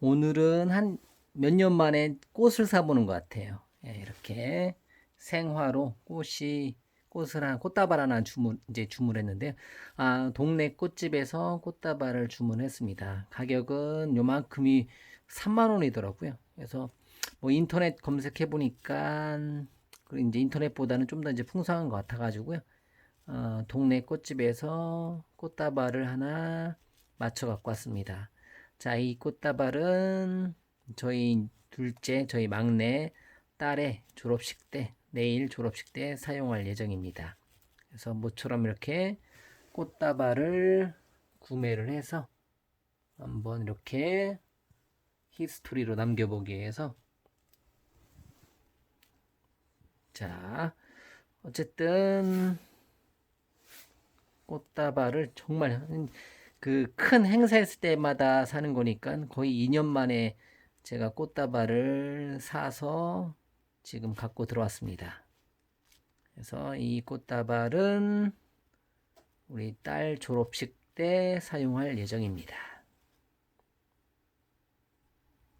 오늘은 한 몇 년 만에 꽃을 사보는 것 같아요. 예, 이렇게 생화로 꽃이 꽃을 한 꽃다발 하나 주문 이제 주문했는데 아 동네 꽃집에서 꽃다발을 주문했습니다. 가격은 요만큼이 3만 원이더라고요. 그래서 뭐 인터넷 검색해 보니까 이제 인터넷보다는 좀 더 이제 풍성한 것 같아가지고요. 어, 동네 꽃집에서 꽃다발을 하나 맞춰 갖고 왔습니다. 자, 이 꽃다발은 저희 둘째, 저희 막내 딸의 졸업식 때, 내일 졸업식 때 사용할 예정입니다. 그래서 모처럼 이렇게 꽃다발을 구매를 해서 한번 이렇게 히스토리로 남겨보기 위해서 자, 어쨌든 꽃다발을 정말 그 큰 행사했을 때마다 사는 거니까 거의 2년 만에 제가 꽃다발을 사서 지금 갖고 들어왔습니다. 그래서 이 꽃다발은 우리 딸 졸업식 때 사용할 예정입니다.